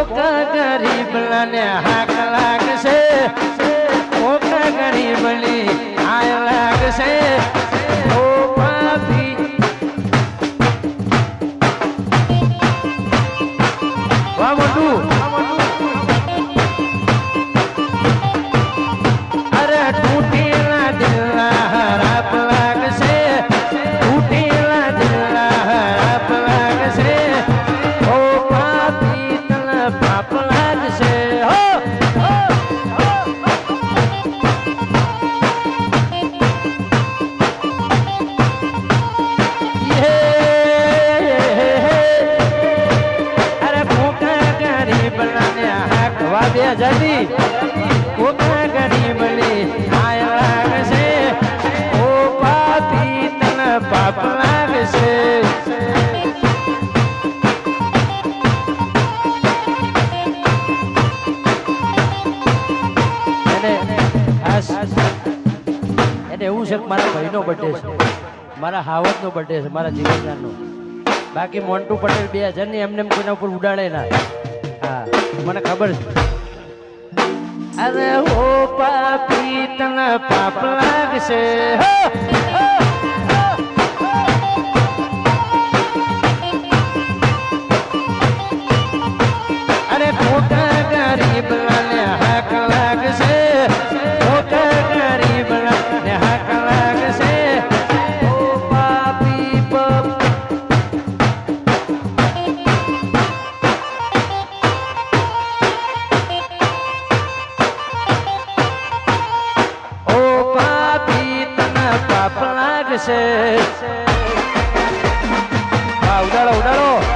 Coca ગરીબ ને હાક વાગે જતી. કોકા ગરીબની આય લાગશે ઓ પાપી તને પાપ લાગશે. એને એવું છે કે મારા ભાઈનો બર્થડે છે. મારા હાવતનો બર્થડે છે, મારા જીવનદાનનો. બાકી મોન્ટુ પટેલ બે હજારની એમને એમ કોઈના ઉપર ઉડાડે ના. હા, મને ખબર છે. અરે ઓ પાપી તને પાપ લાગશે હો, હો, લાગશે હા ઉડાડો ઉડાડો.